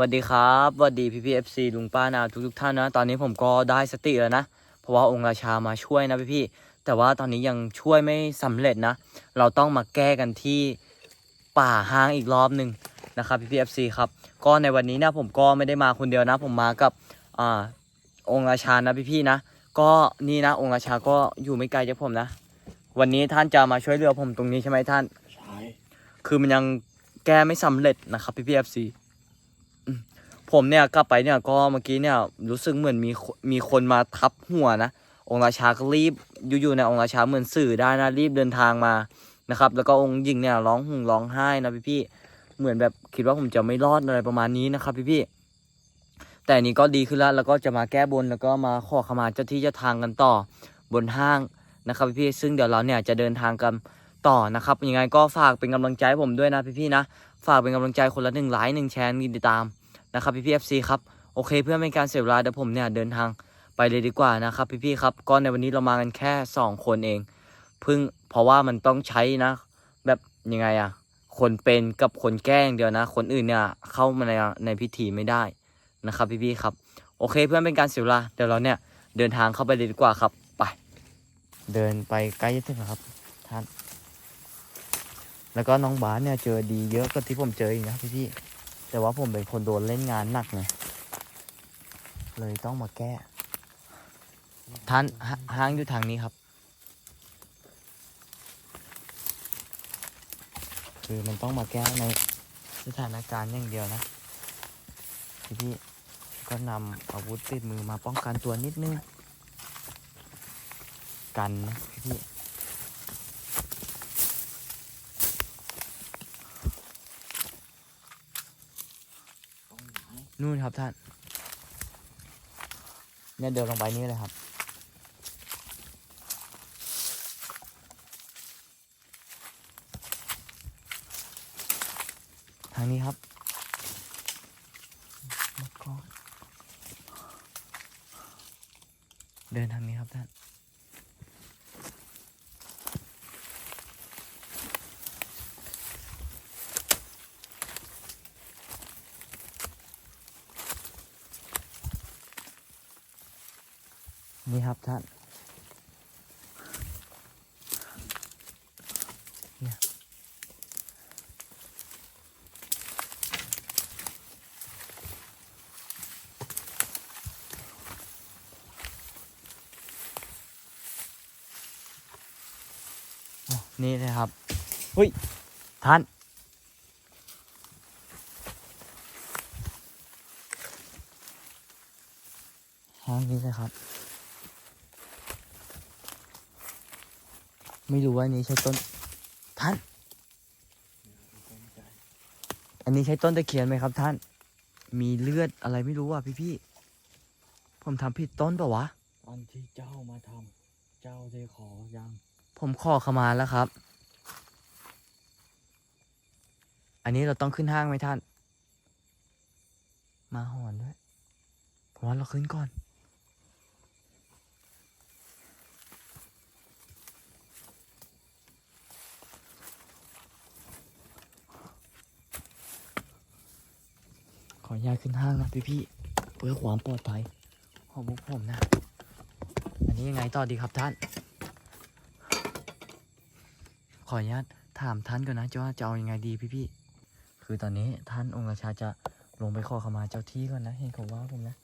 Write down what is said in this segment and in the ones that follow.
วัสดีครับสวัสดีพี่พีเอฟซีลุงป้านาทุกทุกๆท่านนะ ตอนนี้ผมก็ได้สติแล้วนะ เพราะว่าองค์ราชามาช่วยนะพี่พี่ๆแต่ว่าตอนนี้ยังช่วยไม่สำเร็จนะ เราต้องมาแก้กันที่ป่าห้างอีกรอบหนึ่งนะครับพี่พีเอฟซีครับ ก็ในวันนี้นะผมก็ไม่ได้มาคนเดียวนะ ผมมากับอ่าองค์ราชานะพี่พี่ๆนะ ก็นี่นะองค์ราชาก็อยู่ไม่ไกลจากผมนะ วันนี้ท่านจะมาช่วยเหลือผมตรงนี้ใช่ไหมท่าน ใช่ คือมันยังแก้ไม่สำเร็จนะครับพี่พีเอฟซี ผมเนี่ยกลับไปเนี่ยก็เมื่อกี้เนี่ยรู้สึกเหมือนมีมีคนมาทับหัวนะองค์ราชาก็รีบอยู่ๆเนี่ยองค์ราชาเหมือนสื่อได้นะรีบเดินทางมานะครับ แล้วก็องค์หญิงเนี่ยร้องห่มร้องไห้นะพี่พี่เหมือนแบบคิดว่าผมจะไม่รอดอะไรประมาณนี้นะครับพี่พี่แต่นี้ก็ดีขึ้นแล้วแล้วก็จะมาแก้บนแล้วก็มาขอขมาเจ้าที่เจ้าทางกันต่อบนห้างนะครับพี่พี่ซึ่งเดี๋ยวเราเนี่ยจะเดินทางกันต่อนะครับยังไงก็ฝากเป็นกำลังใจผมด้วยนะพี่ๆนะฝากเป็นกำลังใจคนละหนึ่งไลค์หนึ่งแชร์ติดตาม นะครับพี่ๆเอฟซีครับโอเคเพื่อไม่ให้การเสียเวลาเดี๋ยวผมเนี่ยเดินทางไปเลยดีกว่านะครับพี่ๆครับก็ในวันนี้เรามากันแค่สองคนเองเพิ่งเพราะว่ามันต้องใช้นะ แบบยังไงอะคนเป็นกับคนแกล้งเดียวนะ คนอื่นเนี่ยเข้ามาในในพิธีไม่ได้นะครับพี่ๆครับโอเคเพื่อเป็นการเสียเวลาเดี๋ยวเราเนี่ยเดินทางเข้าไปเลยดีกว่าครับไป เดินไปใกล้จะถึงครับท่านแล้วก็น้องบาสเนี่ยเจอดีเยอะกว่าที่ผมเจออีกนะพี่พี่ๆ แต่ว่าผมเป็นคนโดนเล่นงานหนักไงเลยต้องมาแก้ท่านหห้างอยู่ทางนี้ครับคือมันต้องมาแก้ในสถานการณ์อย่างเดียวนะพี่พี่ๆก็นำอาวุธติดมือมาป้องกันตัวนิดนึง กันนะพี่พี่ๆ ตรงไห นู่นครับท่าน เนี่ยเดินลงไปนี่เลยครับ ทางนี้ครับเดินทางนี้ครับท่าน นี่ครับท่านเนี่ยนี่เลยครับเฮ้ยท่านห้งนี้เลยครับ ไม่รู้ว่าอันนี้ใช่ต้นท่านตรงใจอันนี้ใช่ต้นตะเคียนไหมครับท่าน มีเลือดอะไรไม่รู้อะพี่พี่ๆผมทำผิดต้นเปล่าวะตอนที่เจ้ามาทำเจ้าได้ขอยังผมขอขมาแล้วครับ อันนี้เราต้องขึ้นห้างไหมท่าน มาหอนด้วย ผมว่าเราขึ้นก่อน ออนุญาตขึ้นห้างนะพี่พี่เพื่อความปลอดภัยของพวกผมนะ อันนี้ยังไงต่อดีครับท่าน ขออนุญาตถามท่านก่อนนะจะว่าจะเอายังไงดีพี่พี่คือตอนนี้ท่านองค์ราชาจะลงไปขอขมาเจ้าที่ก่อนนะเห็นเขาว่าผมนะ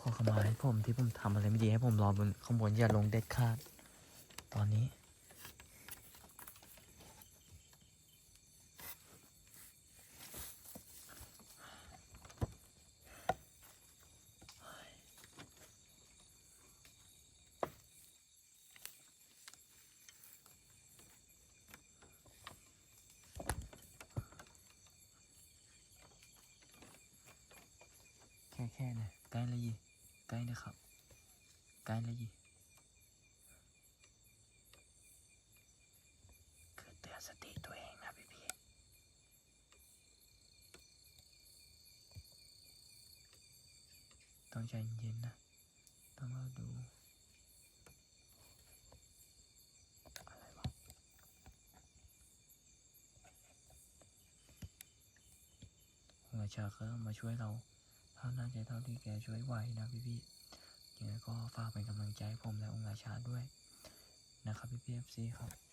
ขอขมาให้ผมที่ผมทำอะไรไม่ดีให้ผมรอบนข้างบนอย่าลงเด็ดขาด ตอนนี้ แค่แค่นะใกล้เลยยีใกล้เลยครับ ใกล้เลยยีคือเตือนสติตัวเองนะพี่พี่ต้องใจเย็นนะต้องเราดูอะไรวะชาก็มาช่วยเรา เท่านั้นใจเท่าที่แกช่วยไหวนะพี่พี่ ยังไงก็ฝากเป็นกำลังใจให้ผมและองค์ราชาด้วยนะครับพี่พีเอฟซีครับ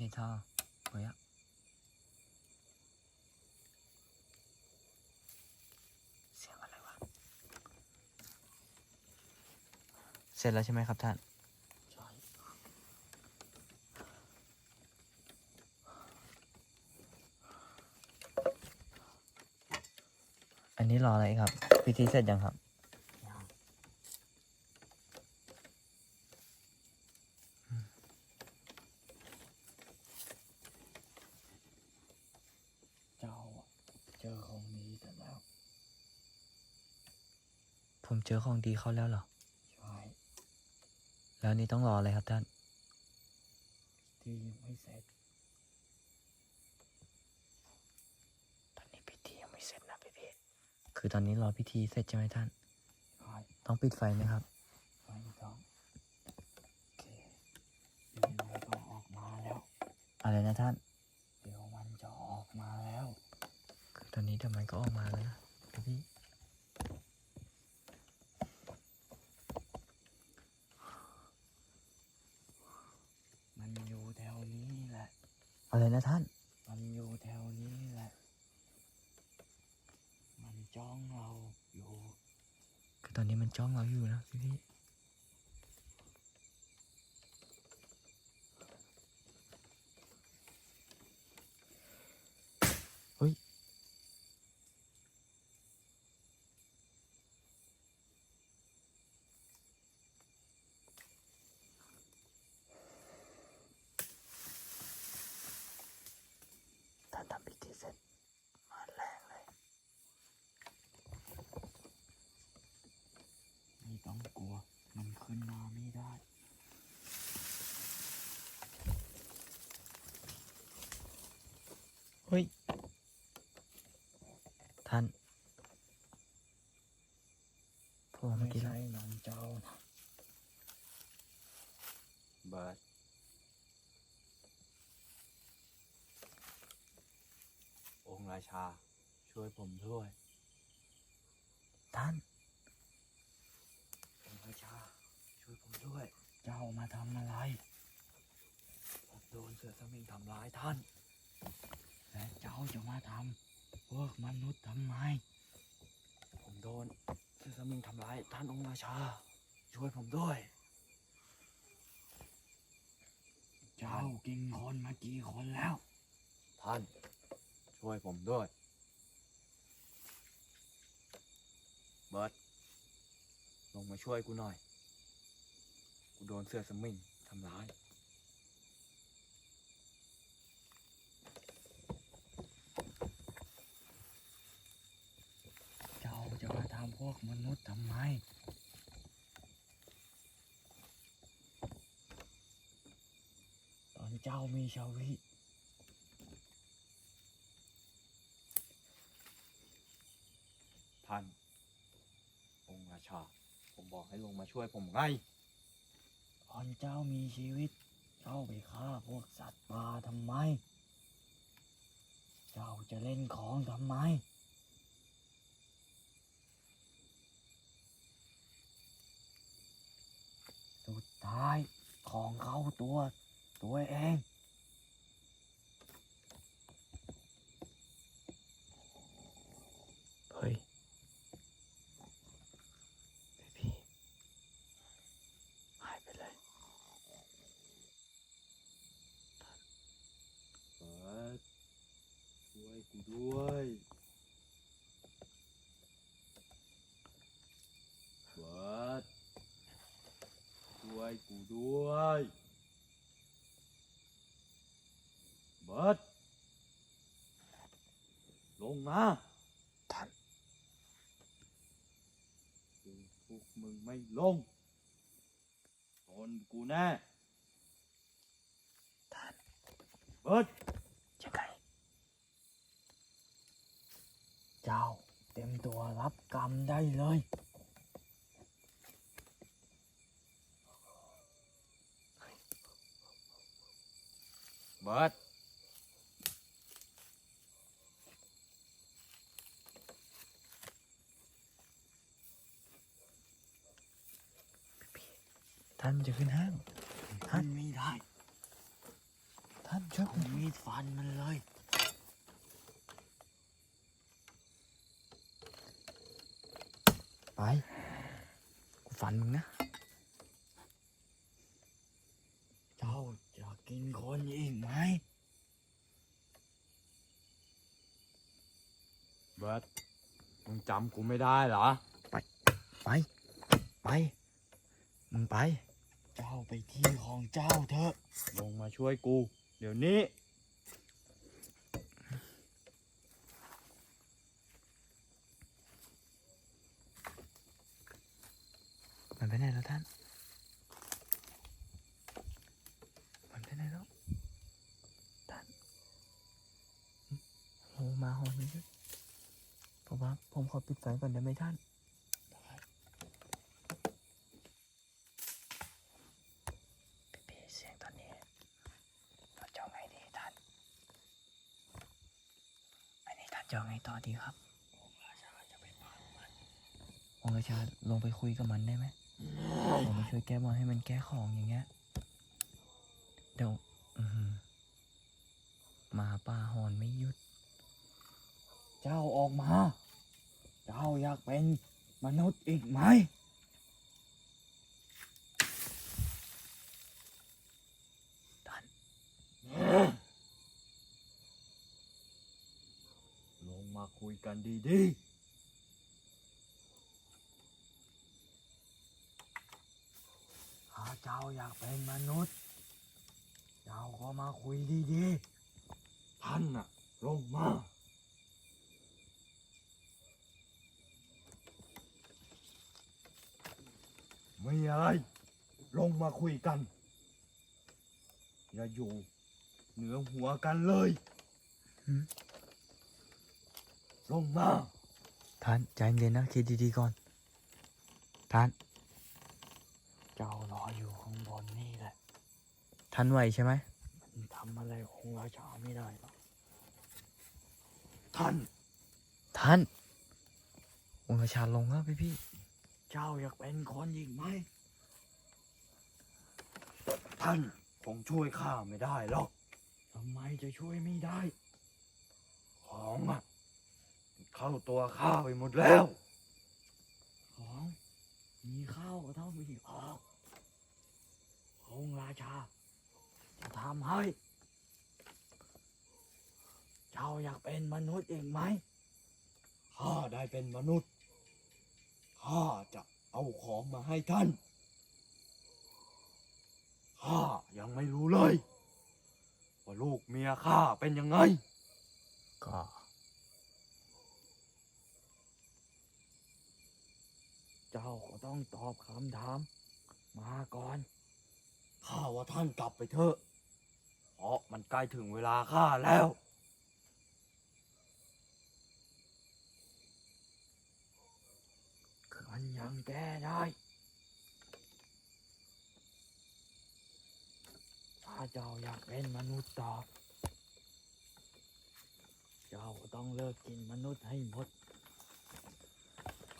你操，不要。เสียงอะไรวะ เสร็จแล้วใช่ไหมครับท่าน ใช่ อันนี้รออะไรครับ พิธีเสร็จยังครับ ผมเจอของดีเข้าแล้วเหรอ ใช่แล้วนี่ต้องรออะไรครับท่านที่ยังไม่เสร็จ ตอนนี้พิธียังไม่เสร็จนะพี่พี่คือตอนนี้รอพิธีเสร็จใช่ไหมท่าน ใช่ต้องปิดไฟไหมครับไม่ต้องโอเคเดี๋ยวมันก็ออกมาแล้ว อะไรนะท่าน เดี๋ยวมันจะออกมาแล้ว คือตอนนี้เดี๋ยวมันก็ออกมาแล้วนะพี่พี่ มันอยู่แถวนี้แหละ อะไร นะท่าน มันอยู่แถวนี้แหละ มันจ้องเราอยู่ คือตอนนี้มันจ้องเราอยู่นะพี่พี่เฮ้ย ท่านทำพิธีเสร็จมาแรงเลย ไม่ต้องกลัว มันขึ้นมาไม่ได้ เฮ้ย ท่านพวกเมื่ ไม่ อกี้แล้ว ใช่น้องเจ้านะ เบิร์ดองค์รา ชา ช่วยผมด้วย ท่าน องค์ราชา ช่วยผมด้วย เจ้ามาทำอะไร ผมโดนเสือสมิงทำร้ายท่าน และเจ้าจะมาทำพวกมนุษย์ทำไม ผมโดนเสือสมิงทำร้าย ท่านองค์ราชา ช่วยผมด้วย เจ้ากินคนมากี่คนแล้ว ท่าน ช่วยผมด้วยเบิร์ดลงมาช่วยกูหน่อย กูโดนเสื้อสมิงทำร้าย เจ้าจะมาทำพวกมนุษย์ทำไม ตอนเจ้ามีชีวิตท่ องค์ราชา ผมบอก ให้ลงมาช่วยผมไงตอนเจ้ามีชีวิต เจ้าไปฆ่าพวกสัตว์ป่าทำไม เจ้าจะเล่นของทำไม สุดท้ายของเขาตัวตัวเอง เฮ้ยพี่หายไปเลย เบิร์ดช่วยกู ด้วย เบิร์ดช่วยกูด้วยเบิร์ดลงมาท่านดูพวกมึงไม่ลงนกูแน่เบิร์ด ยังไง เจ้าเต็มตัว รับกรรมได้เลย เบิร์ดท่านจะขึ้นห้าง ท่านไม่ได้ ท่านช่วยผเอามมีดฟันมันเลย ไป กูฝันมึงนะเจ้าจะกินคนอีกไหมเบิร์ดมึงจำกูไม่ได้เหรอ ไป ไป มึงไป เจ้าไปที่ของเจ้าเถอะ ลงมาช่วยกู เดี๋ยวนี้มันไปไหนแล้วท่าน มันไปไหนแล้ว ท่านโอ้มาหอนนี้ด้วยผมว่าผมขอปิดไฟก่อนได้ไหมท่าน พี่ๆเสียงตอนนี้ เราจะเอาไงดีท่าน อันนี้ท่าน จะเอาไงต่อดีครับองค์ราชาจะไปราบมัน องค์ราชาลงไปคุยกับมันได้ไหมผมมาช่วยแก้บอลให้มันแก้ของอย่างเงี้ย เดี๋ยวหมาป่าหอนไม่หยุด เจ้าออกมา เจ้าอยากเป็นมนุษย์อีกไหม ท่าน ลงมาคุย กันดีๆถ้าเจ้าอยากเป็นมนุษย์ เจ้าก็มาคุยดีๆ ท่านน่ะ ลงมา ไม่อะไร ลงมาคุยกัน อย่าอยู่เหนือหัวกันเลยหื ลงมาท่านใจเย็นนะคิดดีๆก่อนท่าน เจ้ารออยู่ข้างบนนี่แหละท่านไหวใช่ไหมมันทำอะไรองค์ราชาไม่ได้หรอกท่านท่านองค์ราชาลงแล้วพี่พี่ เจ้าอยากเป็นคนอีกไหม ท่านคงช่วยข้าไม่ได้หรอกทำไมจะช่วยไม่ได้ ของอะ เข้าตัวข้าไปหมดแล้ว ของ มีข้าวก็ต้องมีออกองค์ราชา จะทำให้ เจ้าอยากเป็นมนุษย์อีกไหม ข้าได้เป็นมนุษย์ ข้าจะเอาของมาให้ท่าน ข้ายังไม่รู้เลย ว่าลูกเมียข้าเป็นยังไง ก็ เจ้าก็ ต้องตอบคำถาม มาก่อน ข้าว่าท่านกลับไปเถอะ เพราะมันใกล้ถึงเวลาข้าแล้ว มันยังแก้ได้ถ้าเจ้าอยากเป็นมนุษย์ต่อ เจ้าก็ต้องเลิกกินมนุษย์ให้หมด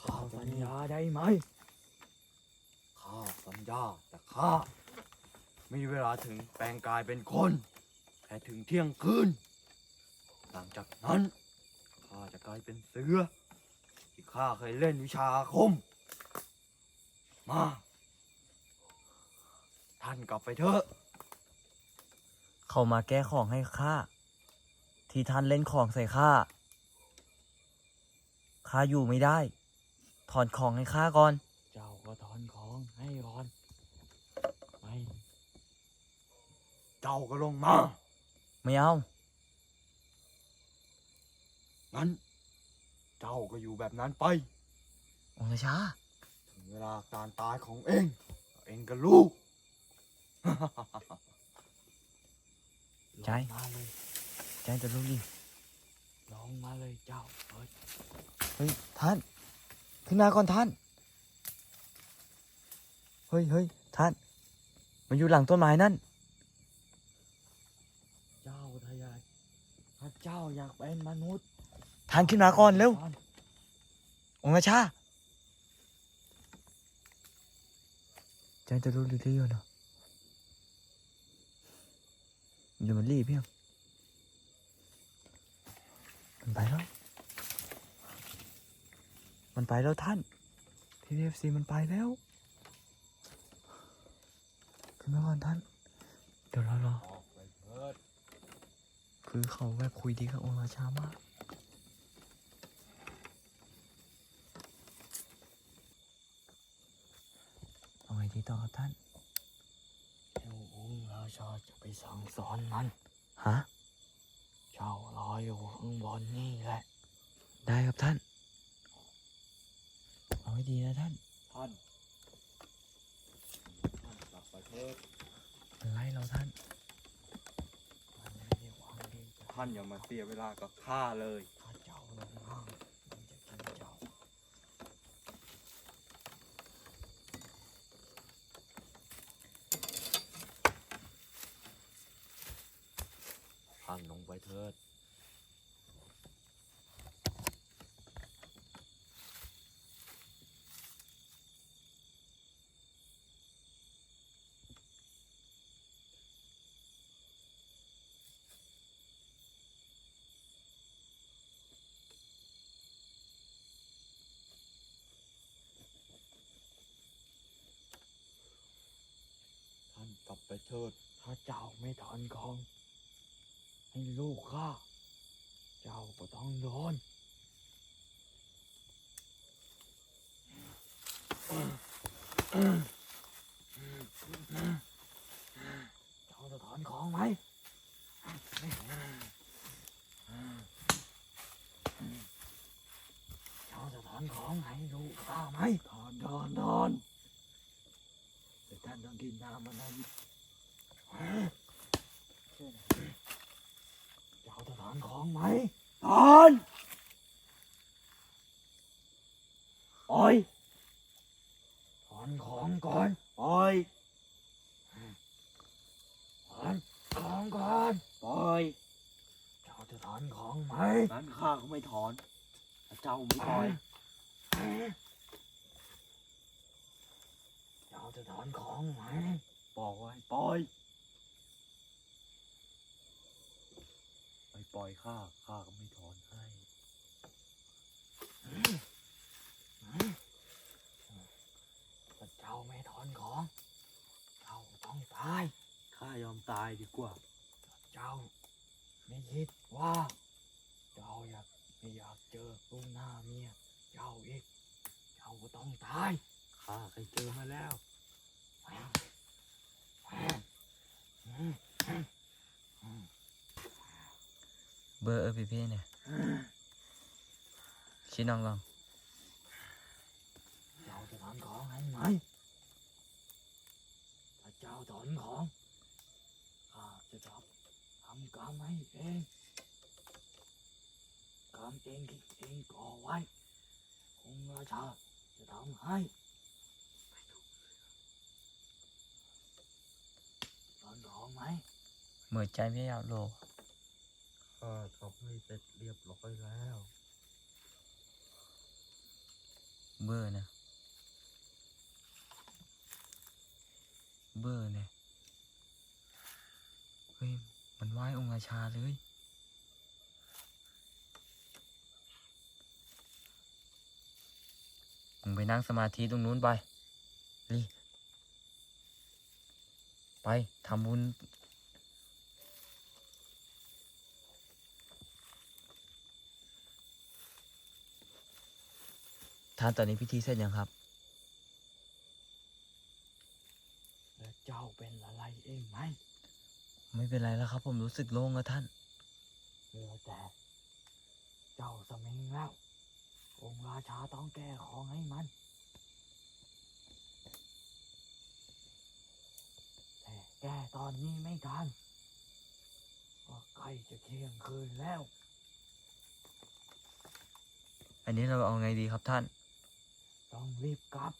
ข้าสัญญาได้ไหม ข้าสัญญาแต่ข้ามีเวลาถึงแปลงกายเป็นคน แค่ถึงเที่ยงคืน หลังจากนั้นข้าจะกลายเป็นเสือ ที่ข้าเคยเล่นวิชาอาคม มา ท่านกลับไปเถอะ เขามาแก้ของให้ข้า ที่ท่านเล่นของใส่ข้า ข้าอยู่ไม่ได้ ถอนของให้ข้าก่อน ให้ก่อนไม่เจ้าก็ลงมาไม่เอา งั้น เจ้าก็อยู่แบบนั้นไป องค์ราชา ถึงเวลาการตายของเอง เองก็รู้ใช่ลงมาเลยใจจะรู้ดิลงมาเลยเจ้าเบิร์ดเฮ้ยท่าน ขึ้นมาก่อนท่าน เฮ้ยเฮ้ยท่าน มันอยู่หลังต้นไม้นั่น เจ้าทะยายถ้าเจ้าอยากเป็นมนุษย์ท่านขึ้นมาก่อนเร็วท่านองค์ราชาใจจะรู้ดีๆอยู่นะอย่ามันรีบเพียงมันไปแล้ว มันไปแล้วท่านพีเอฟซีมันไปแล้ว ขึ้นมาก่อนท่าน เดี๋ยวเรารอออกไปเถิดคือเขาแบบคุยดีกับองค์ราชามากเอาไงดีต่อครับท่านเจ้าองค์ราชาจะไปสั่งสอนมัน ฮะ เจ้ารออยู่ข้างบนนี่แหละ ได้ครับท่าน เอาให้ดีนะท่าน ท่าน ท่านกลับประเทศ มันไล่เราท่าน มันไม่ได้หวังดีจะ ท่านอย่ามาเสียเวลากับข้าเลยข้าเจ้าลงห้างจะกินเจ้า ท่านลงไปเถิด ท่านกลับไป เถิด ถ้าเจ้าไม่ถอนของ ให้ลูกข้า เจ้าก็ต้องโดนเจ้าจะถอนของไหม เจ้าจะถอนของให้ลูกข้าไหมถอนถอนถอนแต่ท่านต้องกินน้ำมันนั้น เจ้าจะถอนของไหมถอนปล่อยถอนของก่อนปล่อยถอนของก่อนปล่อยเจ้าจะถ อนของไหมนั้นข้าก็ไม่ถอนถ้าเจ้าไม่ปล่อยเจ้าจะถอนของไหมบอกว่าให้ปล่อยไม่ปล่อยข้าข้าก็ไม่ถอนให้ถ้าเจ้าไม่ถอนของเจ้าต้องตายข้ายอมตายดีกว่า เจ้าไม่คิดว่าเจ้าอยากไม่อยากเจอลุงหน้าเมียเจ้าอีก เจ้าก็ต้องตาย ข้าเคยเจอมาแล้วเบอร์เออพีพีเนี่ยชี้น้องลองเจ้าจะถอนของให้ไหมถ้าเจ้าถอนของข้าจะทำทำกรรมให้เอง กรรมเองที่เองก่อไว้องค์ราชาจะทำให้ถอนของไหมเหมือนใจไม่อยากโลข้าทำให้เสร็จเรียบร้อยแล้ว เบอร์นะ เบอร์เนี่ยเฮ้ย มันไหว้องค์ราชาเลย งไปนั่งสมาธิตรงนู้นไปรีไปทำบุญท่านตอนนี้พิธีเสร็จยังครับ แล้วเจ้าเป็นอะไรเองไหม ไม่เป็นไรแล้วครับ ผมรู้สึกโล่งแล้วท่านเหลือแต่ เจ้าสมิงแล้ว องค์ราชาต้องแก้ของให้มันแต่ตอนนี้ไม่ทันเพราะใกล้จะเที่ยงคืนแล้ว อันนี้เราเอาไงดีครับท่าน ต้องรีบกลับ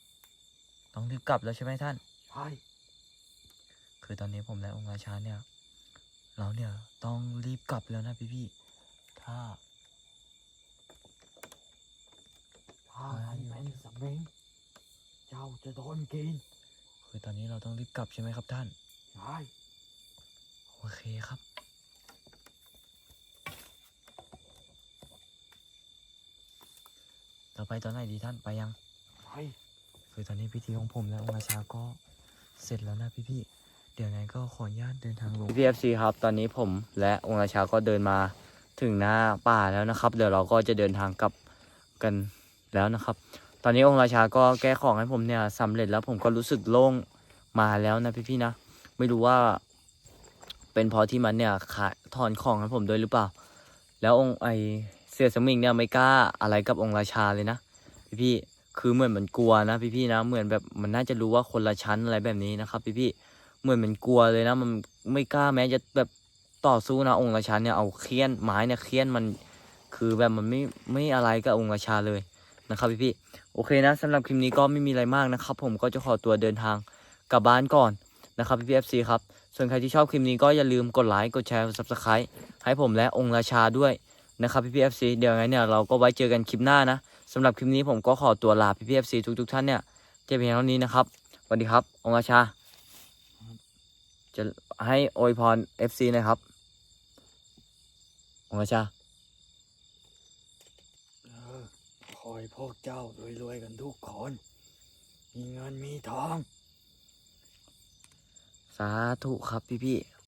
ต้องรีบกลับแล้วใช่ไหมท่าน ใช่ คือตอนนี้ผมและองค์ราชาเนี่ย เราเนี่ยต้องรีบกลับแล้วนะพี่พี่ๆถ้า ถ้ามันเป็นสมิงเจ้าจะโดนกิน คือตอนนี้เราต้องรีบกลับใช่ไหมครับท่าน ใช่ โอเคครับ เราไปตอนไหนดีท่านไปยัง ไป คือตอนนี้พิธีของผมและองค์ราชาก็เสร็จแล้วนะพี่พี่ๆเดี๋ยวไงก็ขออนุญาตเดินทางลงพี่เอฟซีครับตอนนี้ผมและองค์ราชาก็เดินมาถึงหน้าป่าแล้วนะครับ เดี๋ยวเราก็จะเดินทางกลับกัน แล้วนะครับ ตอนนี้องค์ราชาก็แก้ของให้ผมเนี่ยสำเร็จแล้วผมก็รู้สึกโล่งมาแล้วนะพี่พี่ๆนะ ไม่รู้ว่า เป็นเพราะที่มันเนี่ยขายถอนของให้ผมด้วยหรือเปล่า แล้วองค์ไอเสือสมิงเนี่ยไม่กล้าอะไรกับองค์ราชาเลยนะพี่พี่ๆคือเหมือนมันกลัวนะพี่พี่ๆนะ เหมือนแบบมันน่าจะรู้ว่าคนละชั้นอะไรแบบนี้นะครับพี่พี่ๆเหมือนมันกลัวเลยนะ มันไม่กล้าแม้จะแบบต่อสู้นะองค์ราชาเนี่ยเอาเคี้ยนไม้เนี่ยเคี้ยนมันคือแบบมันไม่ไม่อะไรกับองค์ราชาเลย นะครับพี่พี่โอเคนะสำหรับคลิปนี้ก็ไม่มีอะไรมากนะครับ ผมก็จะขอตัวเดินทางกลับบ้านก่อนนะครับพี่พี่เอฟซีครับส่วนใครที่ชอบคลิปนี้ก็อย่าลืมกดไลค์กดแชร์กด subscribe ให้ผมและองค์ราชาด้วยนะครับพี่พีเอฟซีเดี๋ยวไงเนี่ยเราก็ไว้เจอกันคลิปหน้านะสำหรับคลิปนี้ผมก็ขอตัวลาพี่พี่เอฟซีทุกๆท่านเนี่ยจะเพียงเท่านี้นะครับสวัสดีครับ องค์ราชา จะให้อวยพร FC นะครับ องค์ราชา เออคอยพ วกเจ้ารวยๆกันทุกคน มีเงินมีทอง สาธุครับพี่พี่